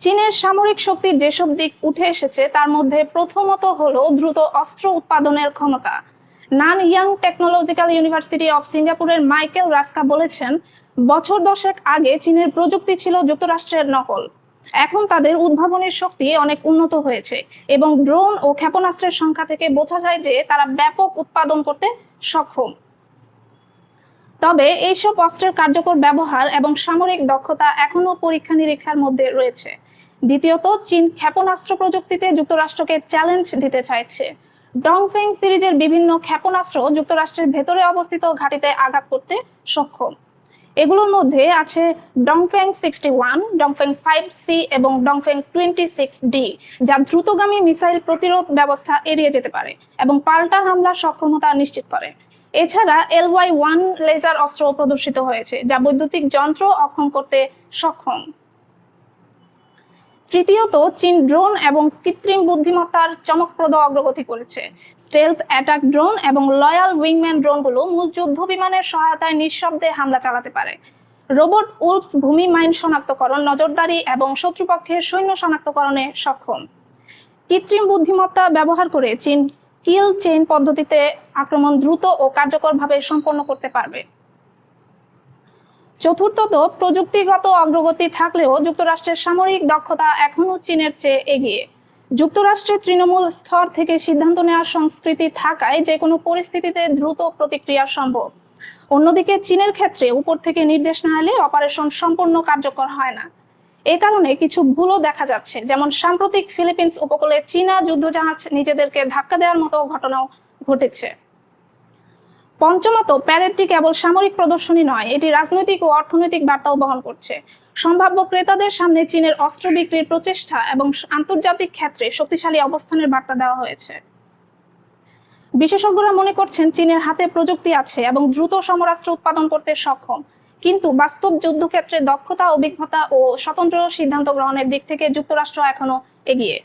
চীনের সামরিক শক্তির যেসব দিক উঠে এসেছে, তার মধ্যে প্রথমত হলো দ্রুত অস্ত্র উৎপাদনের ক্ষমতা। Nanyang technological university of সিঙ্গাপুরের মাইকেল রাস্কা বলেছেন, বছর দশেক আগে চীনের প্রযুক্তি ছিল যুক্তরাষ্ট্রের নকল। এখন তাদের উদ্ভাবনের শক্তি অনেক উন্নত হয়েছে এবং ড্রোন ও ক্ষেপণাস্ত্রের সংখ্যা থেকে বোঝা যায় যে তারা ব্যাপক উৎপাদন করতে সক্ষম। তবে এইসব অস্ত্রের কার্যকর ব্যবহার এবং সামরিক দক্ষতা এখনও পরীক্ষা নিরীক্ষার মধ্যে রয়েছে। দ্বিতীয়ত, চীন ক্ষেপণাস্ত্র প্রযুক্তিতে যুক্তরাষ্ট্রকে চ্যালেঞ্জ দিতে চাইছে। ডংফেং সিরিজের বিভিন্ন ক্ষেপণাস্ত্র যুক্তরাষ্ট্রের ভেতরে অবস্থিত ঘাঁটিতে আঘাত করতে সক্ষম। এগুলোর মধ্যে আছে Dongfeng sixty one, Dongfeng five C এবং ডংফেং টোয়েন্টি সিক্স ডি, যা দ্রুতগামী মিসাইল প্রতিরোধ ব্যবস্থা এড়িয়ে যেতে পারে এবং পাল্টা হামলার সক্ষমতা নিশ্চিত করে। এছাড়া এলওয়াই ওয়ান লেজার অস্ত্র প্রদর্শিত হয়েছে, যা বৈদ্যুতিক যন্ত্র অক্ষম করতে সক্ষম। তৃতীয়ত, চীন ড্রোন এবং কৃত্রিম বুদ্ধিমত্তার চমকপ্রদ অগ্রগতি করেছে। স্টেলথ অ্যাটাক ড্রোন এবং লয়াল উইংম্যান ড্রোনগুলো মূল যুদ্ধ বিমানের সহায়তায় নিঃশব্দে হামলা চালাতে পারে। রোবট উলফস ভূমি মাইন শনাক্তকরণ নজরদারি এবং শত্রুপক্ষের সৈন্য শনাক্তকরণে সক্ষম। কৃত্রিম বুদ্ধিমত্তা ব্যবহার করে চীন কিল চেইন পদ্ধতিতে আক্রমণ দ্রুত ও কার্যকরভাবে সম্পন্ন করতে পারবে। চতুর্থত প্রযুক্তিগত অগ্রগতি থাকলেও যুক্তরাষ্ট্রের সামরিক দক্ষতা এখনও চীনের চেয়ে এগিয়ে। যুক্তরাষ্ট্রের তৃণমূল স্তর থেকে সিদ্ধান্ত নেওয়ার সংস্কৃতি থাকায় যে কোনো পরিস্থিতিতে দ্রুত প্রতিক্রিয়া সম্ভব। অন্যদিকে চীনের ক্ষেত্রে উপর থেকে নির্দেশ না এলে অপারেশন সম্পূর্ণ কার্যকর হয় না। এ কারণে কিছু ভুলও দেখা যাচ্ছে, যেমন সাম্প্রতিক ফিলিপিন্স উপকূলে চীনা যুদ্ধজাহাজ নিজেদেরকে ধাক্কা দেওয়ার মতো ঘটনাও ঘটেছে। পঞ্চমত, প্যারেডটি কেবল সামরিক প্রদর্শনী নয়, এটি রাজনৈতিক ও অর্থনৈতিক বার্তাও বহন করছে। সম্ভাব্য ক্রেতাদের সামনে চীনের অস্ত্র বিক্রির প্রচেষ্টা এবং আন্তর্জাতিক ক্ষেত্রে শক্তিশালী অবস্থানের বার্তা দেওয়া হয়েছে। বিশেষজ্ঞরা মনে করছেন, চীনের হাতে প্রযুক্তি আছে এবং দ্রুত সমরাস্ত্র উৎপাদন করতে সক্ষম। কিন্তু বাস্তব যুদ্ধক্ষেত্রে দক্ষতা, অভিজ্ঞতা ও স্বতন্ত্র সিদ্ধান্ত গ্রহণের দিক থেকে যুক্তরাষ্ট্র এখনও এগিয়ে।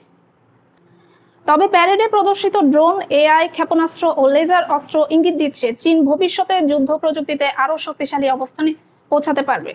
তবে প্যারেডে প্রদর্শিত ড্রোন, এআই, ক্ষেপণাস্ত্র ও লেজার অস্ত্র ইঙ্গিত দিচ্ছে, চীন ভবিষ্যতে যুদ্ধ প্রযুক্তিতে আরও শক্তিশালী অবস্থানে পৌঁছাতে পারবে।